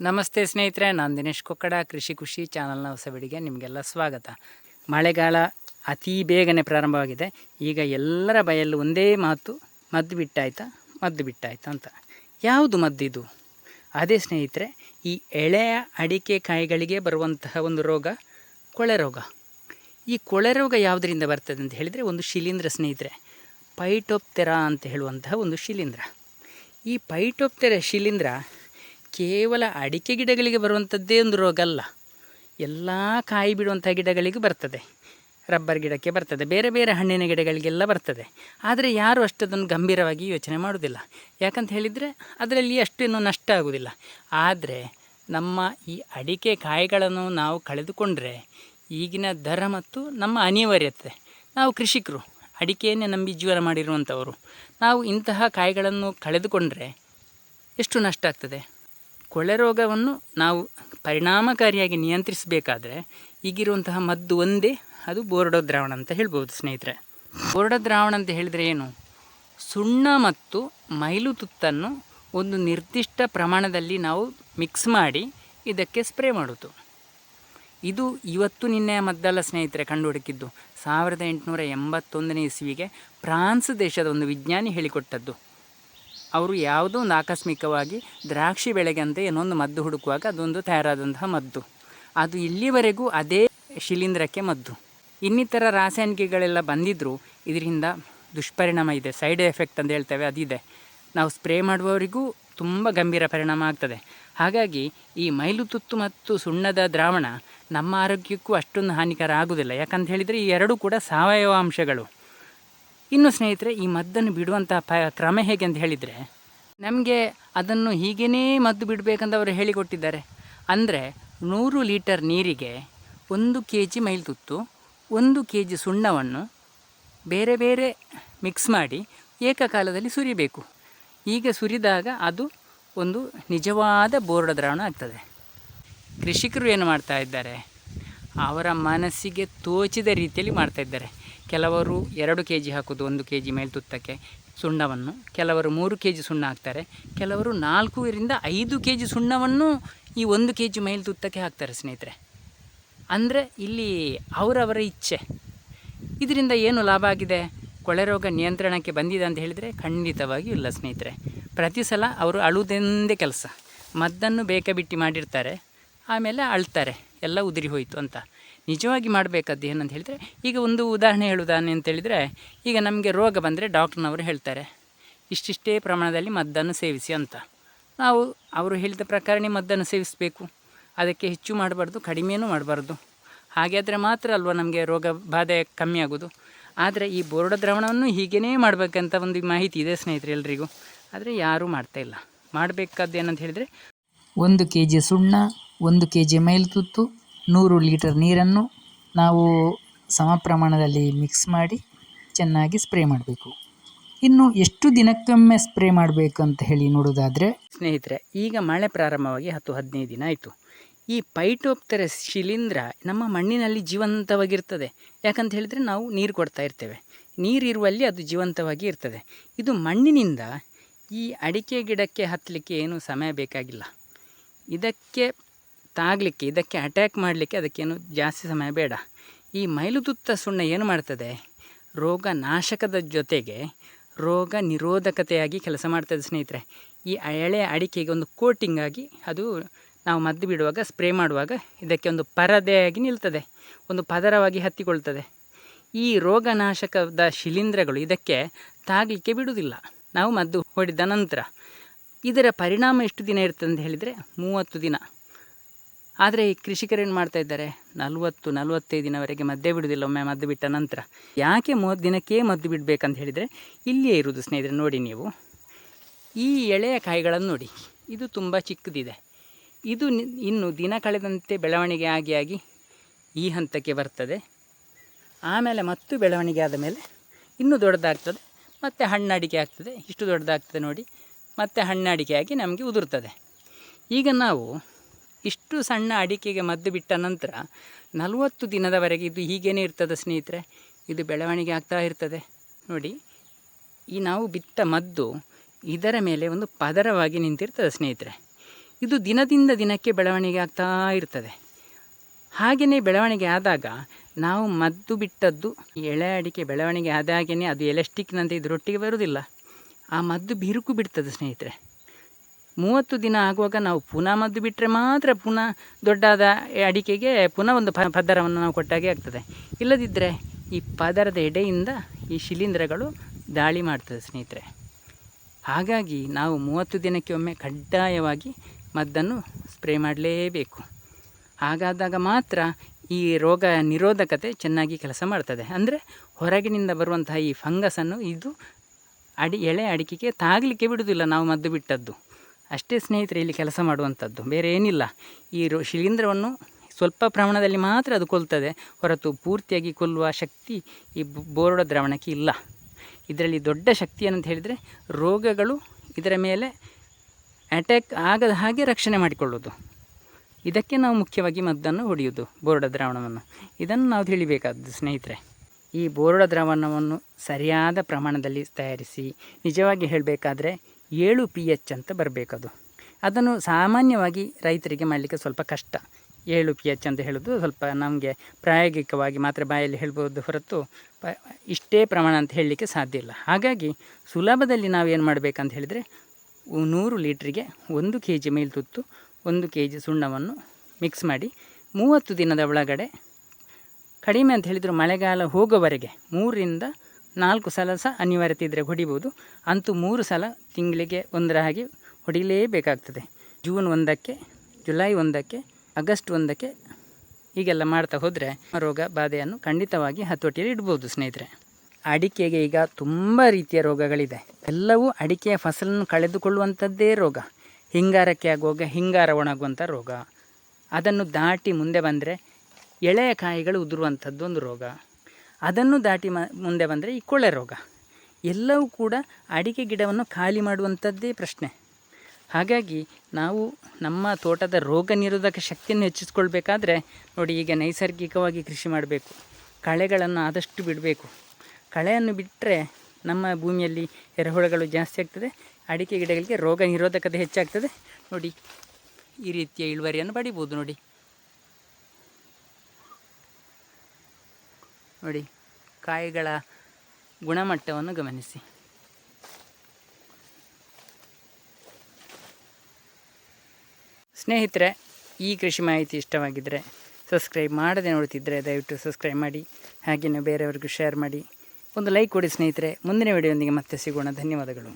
ನಮಸ್ತೆ ಸ್ನೇಹಿತರೆ, ನಾನು ದಿನೇಶ್ ಕೊಕ್ಕಡ, ಕೃಷಿ ಖುಷಿ ಚಾನಲ್ನ ಹೊಸಬಡಿಗೆ ನಿಮಗೆಲ್ಲ ಸ್ವಾಗತ. ಮಳೆಗಾಲ ಅತಿ ಬೇಗನೆ ಪ್ರಾರಂಭವಾಗಿದೆ. ಈಗ ಎಲ್ಲರ ಬಯಲು ಒಂದೇ ಮಾತು, ಮದ್ದು ಬಿಟ್ಟಾಯ್ತಾ ಮದ್ದು ಬಿಟ್ಟಾಯ್ತಾ ಅಂತ. ಯಾವುದು ಮದ್ದಿದು? ಅದೇ ಸ್ನೇಹಿತರೆ, ಈ ಎಳೆಯ ಅಡಿಕೆ ಕಾಯಿಗಳಿಗೆ ಬರುವಂತಹ ಒಂದು ರೋಗ, ಕೊಳೆ ರೋಗ. ಈ ಕೊಳೆ ರೋಗ ಯಾವುದರಿಂದ ಬರ್ತದೆ ಅಂತ ಹೇಳಿದರೆ ಒಂದು ಶಿಲೀಂಧ್ರ ಸ್ನೇಹಿತರೆ. ಪೈಟೋಪ್ತೆರಾ ಅಂತ ಹೇಳುವಂತಹ ಒಂದು ಶಿಲೀಂಧ್ರ. ಈ ಪೈಟೋಪ್ತೆರ ಶಿಲೀಂಧ್ರ ಕೇವಲ ಅಡಿಕೆ ಗಿಡಗಳಿಗೆ ಬರುವಂಥದ್ದೇ ಒಂದು ರೋಗ ಅಲ್ಲ. ಎಲ್ಲ ಕಾಯಿ ಬಿಡುವಂಥ ಗಿಡಗಳಿಗೂ ಬರ್ತದೆ. ರಬ್ಬರ್ ಗಿಡಕ್ಕೆ ಬರ್ತದೆ. ಬೇರೆ ಬೇರೆ ಹಣ್ಣಿನ ಗಿಡಗಳಿಗೆಲ್ಲ ಬರ್ತದೆ. ಆದರೆ ಯಾರು ಅಷ್ಟದನ್ನು ಗಂಭೀರವಾಗಿ ಯೋಚನೆ ಮಾಡೋದಿಲ್ಲ ಯಾಕಂತ ಹೇಳಿದರೆ ಅದರಲ್ಲಿ ಅಷ್ಟೇನು ನಷ್ಟ ಆಗೋದಿಲ್ಲ ಆದರೆ ನಮ್ಮ ಈ ಅಡಿಕೆ ಕಾಯಿಗಳನ್ನು ನಾವು ಕಳೆದುಕೊಂಡ್ರೆ ಈಗಿನ ದರ ಮತ್ತು ನಮ್ಮ ಅನಿವಾರ್ಯತೆ. ನಾವು ಕೃಷಿಕರು. ಅಡಿಕೆಯನ್ನೇ ನಂಬಿ ಜೀವನ ಮಾಡಿರುವಂಥವರು. ನಾವು ಇಂತಹ ಕಾಯಿಗಳನ್ನು ಕಳೆದುಕೊಂಡ್ರೆ ಎಷ್ಟು ನಷ್ಟ ಆಗ್ತದೆ? ಕೊಳೆ ರೋಗವನ್ನು ನಾವು ಪರಿಣಾಮಕಾರಿಯಾಗಿ ನಿಯಂತ್ರಿಸಬೇಕಾದ್ರೆ ಈಗಿರುವಂತಹ ಮದ್ದು ಒಂದೇ, ಅದು ಬೋರ್ಡೋ ದ್ರಾವಣ ಅಂತ ಹೇಳ್ಬೋದು ಸ್ನೇಹಿತರೆ. ಬೋರ್ಡೋ ದ್ರಾವಣ ಅಂತ ಹೇಳಿದರೆ ಏನು? ಸುಣ್ಣ ಮತ್ತು ಮೈಲು ತುತ್ತನ್ನು ಒಂದು ನಿರ್ದಿಷ್ಟ ಪ್ರಮಾಣದಲ್ಲಿ ನಾವು ಮಿಕ್ಸ್ ಮಾಡಿ ಇದಕ್ಕೆ ಸ್ಪ್ರೇ ಮಾಡೋದು. ಇದು ಇವತ್ತು ನಿನ್ನೆಯ ಮದ್ದಲ್ಲ ಸ್ನೇಹಿತರೆ ಕಂಡು ಹುಡುಕಿದ್ದು ಸಾವಿರದ ಎಂಟುನೂರ ಎಂಬತ್ತೊಂದನೇ ಇಸ್ವಿಗೆ ಫ್ರಾನ್ಸ್ ದೇಶದ ಒಂದು ವಿಜ್ಞಾನಿ ಹೇಳಿಕೊಟ್ಟದ್ದು. ಅವರು ಯಾವುದೋ ಒಂದು ಆಕಸ್ಮಿಕವಾಗಿ ದ್ರಾಕ್ಷಿ ಬೆಳೆಗೆ ಅಂತ ಏನೊಂದು ಮದ್ದು ಹುಡುಕುವಾಗ ಅದೊಂದು ತಯಾರಾದಂತಹ ಮದ್ದು. ಅದು ಇಲ್ಲಿವರೆಗೂ ಅದೇ ಶಿಲೀಂಧ್ರಕ್ಕೆ ಮದ್ದು. ಇನ್ನಿತರ ರಾಸಾಯನಿಕಗಳೆಲ್ಲ ಬಂದಿದ್ದರೂ ಇದರಿಂದ ದುಷ್ಪರಿಣಾಮ ಇದೆ, ಸೈಡ್ ಎಫೆಕ್ಟ್ ಅಂತ ಹೇಳ್ತೇವೆ, ಅದಿದೆ. ನಾವು ಸ್ಪ್ರೇ ಮಾಡುವವರಿಗೂ ತುಂಬ ಗಂಭೀರ ಪರಿಣಾಮ ಆಗ್ತದೆ. ಹಾಗಾಗಿ ಈ ಮೈಲುತುತ್ತು ಮತ್ತು ಸುಣ್ಣದ ದ್ರಾವಣ ನಮ್ಮ ಆರೋಗ್ಯಕ್ಕೂ ಅಷ್ಟೊಂದು ಹಾನಿಕರ ಆಗುವುದಿಲ್ಲ ಯಾಕಂತ ಹೇಳಿದರೆ ಈ ಎರಡೂ ಕೂಡ ಸಾವಯವ ಅಂಶಗಳು. ಇನ್ನು ಸ್ನೇಹಿತರೆ, ಈ ಮದ್ದನ್ನು ಬಿಡುವಂಥ ಪ, ಕ್ರಮ ಹೇಗೆ ಅಂತ ಹೇಳಿದರೆ, ನಮಗೆ ಅದನ್ನು ಹೀಗೇನೇ ಮದ್ದು ಬಿಡಬೇಕಂತ ಅವರು ಹೇಳಿಕೊಟ್ಟಿದ್ದಾರೆ. ಅಂದರೆ ನೂರು ಲೀಟರ್ ನೀರಿಗೆ ಒಂದು ಕೆ ಜಿ ಮೈಲ್ತುತ್ತು, ಒಂದು ಕೆ ಜಿ ಸುಣ್ಣವನ್ನು ಬೇರೆ ಬೇರೆ ಮಿಕ್ಸ್ ಮಾಡಿ ಏಕಕಾಲದಲ್ಲಿ ಸುರಿಬೇಕು. ಈಗ ಸುರಿದಾಗ ಅದು ಒಂದು ನಿಜವಾದ ಬೋರ್ಡ ದ್ರಾವಣ ಆಗ್ತದೆ. ಕೃಷಿಕರು ಏನು ಮಾಡ್ತಾ ಇದ್ದಾರೆ? ಅವರ ಮನಸ್ಸಿಗೆ ತೋಚಿದ ರೀತಿಯಲ್ಲಿ ಮಾಡ್ತಾ ಇದ್ದಾರೆ. ಕೆಲವರು ಎರಡು ಕೆ ಜಿ ಹಾಕೋದು ಒಂದು ಕೆ ಜಿ ಮೇಲ್ತುತ್ತಕ್ಕೆ ಸುಣ್ಣವನ್ನು, ಕೆಲವರು ಮೂರು ಕೆ ಜಿ ಸುಣ್ಣ ಹಾಕ್ತಾರೆ, ಕೆಲವರು ನಾಲ್ಕೂರಿಂದ ಐದು ಕೆ ಜಿ ಸುಣ್ಣವನ್ನು ಈ ಒಂದು ಕೆ ಜಿ ಮೇಲ್ತುತ್ತಕ್ಕೆ ಹಾಕ್ತಾರೆ ಸ್ನೇಹಿತರೆ. ಅಂದರೆ ಇಲ್ಲಿ ಅವರವರ ಇಚ್ಛೆ. ಇದರಿಂದ ಏನು ಲಾಭ ಆಗಿದೆ? ಕೊಳೆ ರೋಗ ನಿಯಂತ್ರಣಕ್ಕೆ ಬಂದಿದೆ ಅಂತ ಹೇಳಿದರೆ ಖಂಡಿತವಾಗಿಯೂ ಇಲ್ಲ ಸ್ನೇಹಿತರೆ. ಪ್ರತಿ ಸಲ ಅವರು ಅಳುವುದೆಂದೇ ಕೆಲಸ. ಮದ್ದನ್ನು ಬೇಕ ಬಿಟ್ಟು ಮಾಡಿರ್ತಾರೆ, ಆಮೇಲೆ ಅಳ್ತಾರೆ. ಎಲ್ಲ ಉದುರಿ ಹೋಯಿತು ಅಂತ. ನಿಜವಾಗಿ ಮಾಡಬೇಕಾದ್ದು ಏನಂತ ಹೇಳಿದರೆ, ಈಗ ಒಂದು ಉದಾಹರಣೆ ಹೇಳುವುದಾನೆ ಅಂತ ಹೇಳಿದರೆ, ಈಗ ನಮಗೆ ರೋಗ ಬಂದರೆ ಡಾಕ್ಟ್ರನವರು ಹೇಳ್ತಾರೆ, ಇಷ್ಟಿಷ್ಟೇ ಪ್ರಮಾಣದಲ್ಲಿ ಮದ್ದನ್ನು ಸೇವಿಸಿ ಅಂತ. ನಾವು ಅವರು ಹೇಳಿದ ಪ್ರಕಾರನೇ ಮದ್ದನ್ನು ಸೇವಿಸಬೇಕು. ಅದಕ್ಕೆ ಹೆಚ್ಚು ಮಾಡಬಾರ್ದು ಕಡಿಮೆಯೂ ಮಾಡಬಾರ್ದು. ಹಾಗೆ ಆದರೆ ಮಾತ್ರ ಅಲ್ವಾ ನಮಗೆ ರೋಗ ಬಾಧೆ ಕಮ್ಮಿ ಆಗೋದು. ಆದರೆ ಈ ಬೋರ್ಡ ದ್ರಾವಣವನ್ನು ಹೀಗೇನೇ ಮಾಡಬೇಕಂತ ಒಂದು ಮಾಹಿತಿ ಇದೆ ಸ್ನೇಹಿತರೆ ಎಲ್ಲರಿಗೂ ಆದರೆ ಯಾರೂ ಮಾಡ್ತಾಯಿಲ್ಲ ಮಾಡಬೇಕಾದ್ದು ಏನಂತ ಹೇಳಿದರೆ, ಒಂದು ಕೆ ಜಿ ಸುಣ್ಣ ಒಂದು ಕೆ ಜಿ ಮೈಲ್ತುತ್ತು ನೂರು ಲೀಟರ್ ನೀರನ್ನು ನಾವು ಸಮ ಪ್ರಮಾಣದಲ್ಲಿ ಮಿಕ್ಸ್ ಮಾಡಿ ಚೆನ್ನಾಗಿ ಸ್ಪ್ರೇ ಮಾಡಬೇಕು. ಇನ್ನು ಎಷ್ಟು ದಿನಕ್ಕೊಮ್ಮೆ ಸ್ಪ್ರೇ ಮಾಡಬೇಕು ಅಂತ ಹೇಳಿ ನೋಡೋದಾದರೆ ಸ್ನೇಹಿತರೆ, ಈಗ ಮಳೆ ಪ್ರಾರಂಭವಾಗಿ ಹತ್ತು ಹದಿನೈದು ದಿನ ಆಯಿತು. ಈ ಪೈಟೋಪ್ತರ ಶಿಲೀಂಧ್ರ ನಮ್ಮ ಮಣ್ಣಿನಲ್ಲಿ ಜೀವಂತವಾಗಿರ್ತದೆ. ಯಾಕಂತ ಹೇಳಿದರೆ ನಾವು ನೀರು ಕೊಡ್ತಾ ಇರ್ತೇವೆ. ನೀರಿರುವಲ್ಲಿ ಅದು ಜೀವಂತವಾಗಿ ಇರ್ತದೆ. ಇದು ಮಣ್ಣಿನಿಂದ ಈ ಅಡಿಕೆ ಗಿಡಕ್ಕೆ ಹತ್ತಲಿಕ್ಕೆ ಏನೂ ಸಮಯ ಬೇಕಾಗಿಲ್ಲ. ಇದಕ್ಕೆ ತಾಗಲಿಕ್ಕೆ ಇದಕ್ಕೆ ಅಟ್ಯಾಕ್ ಮಾಡಲಿಕ್ಕೆ ಅದಕ್ಕೇನು ಜಾಸ್ತಿ ಸಮಯ ಬೇಡ. ಈ ಮೈಲುತುತ್ತ ಸುಣ್ಣ ಏನು ಮಾಡ್ತದೆ? ರೋಗ ನಾಶಕದ ಜೊತೆಗೆ ರೋಗ ನಿರೋಧಕತೆಯಾಗಿ ಕೆಲಸ ಮಾಡ್ತದೆ ಸ್ನೇಹಿತರೆ. ಈ ಎಳೆ ಅಡಿಕೆಗೆ ಒಂದು ಕೋಟಿಂಗ್ ಆಗಿ ಅದು ನಾವು ಮದ್ದು ಬಿಡುವಾಗ ಸ್ಪ್ರೇ ಮಾಡುವಾಗ ಇದಕ್ಕೆ ಒಂದು ಪರದೆಯಾಗಿ ನಿಲ್ತದೆ. ಒಂದು ಪದರವಾಗಿ ಹತ್ತಿಕೊಳ್ತದೆ. ಈ ರೋಗನಾಶಕದ ಶಿಲೀಂಧ್ರಗಳು ಇದಕ್ಕೆ ತಾಗಲಿಕ್ಕೆ ಬಿಡುವುದಿಲ್ಲ. ನಾವು ಮದ್ದು ಹೊಡೆದ ನಂತರ ಇದರ ಪರಿಣಾಮ ಎಷ್ಟು ದಿನ ಇರ್ತದೆ ಅಂತ ಹೇಳಿದರೆ, ಮೂವತ್ತು ದಿನ. ಆದರೆ ಈ ಕೃಷಿಕರು ಏನು ಮಾಡ್ತಾ ಇದ್ದಾರೆ? ನಲವತ್ತು, ನಲವತ್ತೈದು ದಿನವರೆಗೆ ಮದ್ದೆ ಬಿಡುವುದಿಲ್ಲ, ಒಮ್ಮೆ ಮದ್ದು ಬಿಟ್ಟ ನಂತರ. ಯಾಕೆ ಮೂವತ್ತು ದಿನಕ್ಕೆ ಮದ್ದು ಬಿಡಬೇಕಂತ ಹೇಳಿದರೆ, ಇಲ್ಲಿಯೇ ಇರುವುದು ಸ್ನೇಹಿತರೆ, ನೋಡಿ ನೀವು. ಈ ಎಳೆಯ ಕಾಯಿಗಳನ್ನು ನೋಡಿ. ಇದು ತುಂಬ ಚಿಕ್ಕದಿದೆ. ಇದು ಇನ್ನು ದಿನ ಕಳೆದಂತೆ ಬೆಳವಣಿಗೆ ಆಗಿ ಆಗಿ ಈ ಹಂತಕ್ಕೆ ಬರ್ತದೆ. ಆಮೇಲೆ ಮತ್ತು ಬೆಳವಣಿಗೆ ಆದ ಮೇಲೆ ಇನ್ನೂ ದೊಡ್ಡದಾಗ್ತದೆ. ಮತ್ತು ಹಣ್ಣಡಿಕೆ ಆಗ್ತದೆ. ಇಷ್ಟು ದೊಡ್ಡದಾಗ್ತದೆ ನೋಡಿ. ಮತ್ತು ಹಣ್ಣಡಿಕೆಯಾಗಿ ನಮಗೆ ಉದುರ್ತದೆ. ಈಗ ನಾವು ಇಷ್ಟು ಸಣ್ಣ ಅಡಿಕೆಗೆ ಮದ್ದು ಬಿಟ್ಟ ನಂತರ ನಲವತ್ತು ದಿನದವರೆಗೆ ಇದು ಹೀಗೇನೇ ಇರ್ತದೆ ಸ್ನೇಹಿತರೆ. ಇದು ಬೆಳವಣಿಗೆ ಆಗ್ತಾ ಇರ್ತದೆ. ನೋಡಿ, ಈ ನಾವು ಬಿಟ್ಟ ಮದ್ದು ಇದರ ಮೇಲೆ ಒಂದು ಪದರವಾಗಿ ನಿಂತಿರ್ತದೆ ಸ್ನೇಹಿತರೆ. ಇದು ದಿನದಿಂದ ದಿನಕ್ಕೆ ಬೆಳವಣಿಗೆ ಆಗ್ತಾ ಇರ್ತದೆ. ಹಾಗೆಯೇ ಬೆಳವಣಿಗೆ ಆದಾಗ ನಾವು ಮದ್ದು ಬಿಟ್ಟದ್ದು ಎಳೆ ಅಡಿಕೆ ಬೆಳವಣಿಗೆ ಆದಾಗೇ ಅದು ಎಲೆಸ್ಟಿಕ್ನಂತೆ ಇದರೊಟ್ಟಿಗೆ ಬರುವುದಿಲ್ಲ. ಆ ಮದ್ದು ಬಿರುಕು ಬಿಡ್ತದೆ ಸ್ನೇಹಿತರೆ. ಮೂವತ್ತು ದಿನ ಆಗುವಾಗ ನಾವು ಪುನಃ ಮದ್ದು ಬಿಟ್ಟರೆ ಮಾತ್ರ ಪುನಃ ದೊಡ್ಡಾದ ಅಡಿಕೆಗೆ ಪುನಃ ಒಂದು ಪದರವನ್ನು ನಾವು ಕೊಟ್ಟಾಗೆ ಆಗ್ತದೆ. ಇಲ್ಲದಿದ್ದರೆ ಈ ಪದರದ ಎಡೆಯಿಂದ ಈ ಶಿಲೀಂಧ್ರಗಳು ದಾಳಿ ಮಾಡ್ತದೆ ಸ್ನೇಹಿತರೆ. ಹಾಗಾಗಿ ನಾವು ಮೂವತ್ತು ದಿನಕ್ಕೆ ಒಮ್ಮೆ ಕಡ್ಡಾಯವಾಗಿ ಮದ್ದನ್ನು ಸ್ಪ್ರೇ ಮಾಡಲೇಬೇಕು. ಹಾಗಾದಾಗ ಮಾತ್ರ ಈ ರೋಗ ನಿರೋಧಕತೆ ಚೆನ್ನಾಗಿ ಕೆಲಸ ಮಾಡ್ತದೆ. ಅಂದರೆ ಹೊರಗಿನಿಂದ ಬರುವಂತಹ ಈ ಫಂಗಸನ್ನು ಇದು ಅಡಿ, ಎಳೆ ಅಡಿಕೆಗೆ ತಾಗಲಿಕ್ಕೆ ಬಿಡುವುದಿಲ್ಲ ನಾವು ಮದ್ದು ಬಿಟ್ಟದ್ದು. ಅಷ್ಟೇ ಸ್ನೇಹಿತರೆ ಇಲ್ಲಿ ಕೆಲಸ ಮಾಡುವಂಥದ್ದು. ಬೇರೆ ಏನಿಲ್ಲ. ಈ ಶಿಲೀಂಧ್ರವನ್ನು ಸ್ವಲ್ಪ ಪ್ರಮಾಣದಲ್ಲಿ ಮಾತ್ರ ಅದು ಕೊಲ್ತದೆ. ಹೊರತು ಪೂರ್ತಿಯಾಗಿ ಕೊಲ್ಲುವ ಶಕ್ತಿ ಈ ಬೋರ್ಡ ದ್ರಾವಣಕ್ಕೆ ಇಲ್ಲ. ಇದರಲ್ಲಿ ದೊಡ್ಡ ಶಕ್ತಿ ಏನಂತ ಹೇಳಿದರೆ ರೋಗಗಳು ಇದರ ಮೇಲೆ ಅಟ್ಯಾಕ್ ಆಗದ ಹಾಗೆ ರಕ್ಷಣೆ ಮಾಡಿಕೊಳ್ಳೋದು ಇದಕ್ಕೆ ನಾವು ಮುಖ್ಯವಾಗಿ ಮದ್ದನ್ನು ಹೊಡೆಯುವುದು, ಬೋರ್ಡ ದ್ರಾವಣವನ್ನು. ಇದನ್ನು ನಾವು ತಿಳಿಬೇಕಾದ್ದು ಸ್ನೇಹಿತರೆ. ಈ ಬೋರ್ಡ ದ್ರಾವಣವನ್ನು ಸರಿಯಾದ ಪ್ರಮಾಣದಲ್ಲಿ ತಯಾರಿಸಿ, ನಿಜವಾಗಿ ಹೇಳಬೇಕಾದ್ರೆ ಏಳು ಪಿ ಎಚ್ ಅಂತ ಬರಬೇಕದು. ಅದನ್ನು ಸಾಮಾನ್ಯವಾಗಿ ರೈತರಿಗೆ ಮಾಡಲಿಕ್ಕೆ ಸ್ವಲ್ಪ ಕಷ್ಟ. ಏಳು ಪಿ ಎಚ್ ಅಂತ ಹೇಳೋದು ಸ್ವಲ್ಪ ನಮಗೆ ಪ್ರಾಯೋಗಿಕವಾಗಿ ಮಾತ್ರ ಬಾಯಲ್ಲಿ ಹೇಳ್ಬೋದು ಹೊರತು ಪ, ಇಷ್ಟೇ ಪ್ರಮಾಣ ಅಂತ ಹೇಳಲಿಕ್ಕೆ ಸಾಧ್ಯ ಇಲ್ಲ. ಹಾಗಾಗಿ ಸುಲಭದಲ್ಲಿ ನಾವೇನು ಮಾಡಬೇಕಂತ ಹೇಳಿದರೆ ನೂರು ಲೀಟ್ರಿಗೆ ಒಂದು ಕೆ ಜಿ ಮೇಲ್ತುತ್ತು, ಒಂದು ಕೆ ಜಿ ಸುಣ್ಣವನ್ನು ಮಿಕ್ಸ್ ಮಾಡಿ ಮೂವತ್ತು ದಿನದ ಒಳಗಡೆ ಕಡಿಮೆ ಅಂತ ಹೇಳಿದರು ಮಳೆಗಾಲ ಹೋಗೋವರೆಗೆ ಮೂರರಿಂದ ನಾಲ್ಕು ಸಲ ಸಹ ಅನಿವಾರ್ಯತೆ ಇದ್ದರೆ ಹೊಡಿಬೋದು. ಅಂತೂ ಮೂರು ಸಲ ತಿಂಗಳಿಗೆ ಒಂದರ ಹಾಗೆ ಹೊಡಿಲೇಬೇಕಾಗ್ತದೆ. ಜೂನ್ ಒಂದಕ್ಕೆ, ಜುಲೈ ಒಂದಕ್ಕೆ, ಆಗಸ್ಟ್ ಒಂದಕ್ಕೆ ಹೀಗೆಲ್ಲ ಮಾಡ್ತಾ ಹೋದರೆ ರೋಗ ಬಾಧೆಯನ್ನು ಖಂಡಿತವಾಗಿ ಹತೋಟಿಯಲ್ಲಿ ಇಡ್ಬೋದು ಸ್ನೇಹಿತರೆ. ಅಡಿಕೆಗೆ ಈಗ ತುಂಬ ರೀತಿಯ ರೋಗಗಳಿದೆ. ಎಲ್ಲವೂ ಅಡಿಕೆಯ ಫಸಲನ್ನು ಕಳೆದುಕೊಳ್ಳುವಂಥದ್ದೇ ರೋಗ. ಹಿಂಗಾರಕ್ಕೆ ಆಗುವಾಗ ಹಿಂಗಾರ ಒಣಗುವಂಥ ರೋಗ. ಅದನ್ನು ದಾಟಿ ಮುಂದೆ ಬಂದರೆ ಎಳೆಯ ಕಾಯಿಗಳು ಉದುರುವಂಥದ್ದು ಒಂದು ರೋಗ. ಅದನ್ನು ದಾಟಿ ಮ, ಮುಂದೆ ಬಂದರೆ ಈ ಕೊಳೆ ರೋಗ. ಎಲ್ಲವೂ ಕೂಡ ಅಡಿಕೆ ಗಿಡವನ್ನು ಖಾಲಿ ಮಾಡುವಂಥದ್ದೇ ಪ್ರಶ್ನೆ. ಹಾಗಾಗಿ ನಾವು ನಮ್ಮ ತೋಟದ ರೋಗ ನಿರೋಧಕ ಶಕ್ತಿಯನ್ನು ಹೆಚ್ಚಿಸ್ಕೊಳ್ಬೇಕಾದ್ರೆ ನೋಡಿ ಈಗ ನೈಸರ್ಗಿಕವಾಗಿ ಕೃಷಿ ಮಾಡಬೇಕು. ಕಳೆಗಳನ್ನು ಆದಷ್ಟು ಬಿಡಬೇಕು. ಕಳೆಯನ್ನು ಬಿಟ್ಟರೆ ನಮ್ಮ ಭೂಮಿಯಲ್ಲಿ ಎರೆಹುಳಗಳು ಜಾಸ್ತಿ ಆಗ್ತದೆ, ಅಡಿಕೆ ಗಿಡಗಳಿಗೆ ರೋಗ ನಿರೋಧಕತೆ ಹೆಚ್ಚಾಗ್ತದೆ. ನೋಡಿ ಈ ರೀತಿಯ ಇಳುವರಿಯನ್ನು ಪಡಿಬೋದು ನೋಡಿ. ನೋಡಿ, ಕಾಯಿಗಳ ಗುಣಮಟ್ಟವನ್ನು ಗಮನಿಸಿ. ಸ್ನೇಹಿತರೆ, ಈ ಕೃಷಿ ಮಾಹಿತಿ ಇಷ್ಟವಾಗಿದ್ದರೆ ಸಬ್ಸ್ಕ್ರೈಬ್ ಮಾಡದೆ ನೋಡ್ತಿದ್ದರೆ ದಯವಿಟ್ಟು ಸಬ್ಸ್ಕ್ರೈಬ್ ಮಾಡಿ ಹಾಗೆಯೇ ಬೇರೆಯವ್ರಿಗೂ ಶೇರ್ ಮಾಡಿ. ಒಂದು ಲೈಕ್ ಕೊಡಿ ಸ್ನೇಹಿತರೆ. ಮುಂದಿನ ವಿಡಿಯೋದೊಂದಿಗೆ ಮತ್ತೆ ಸಿಗೋಣ. ಧನ್ಯವಾದಗಳು.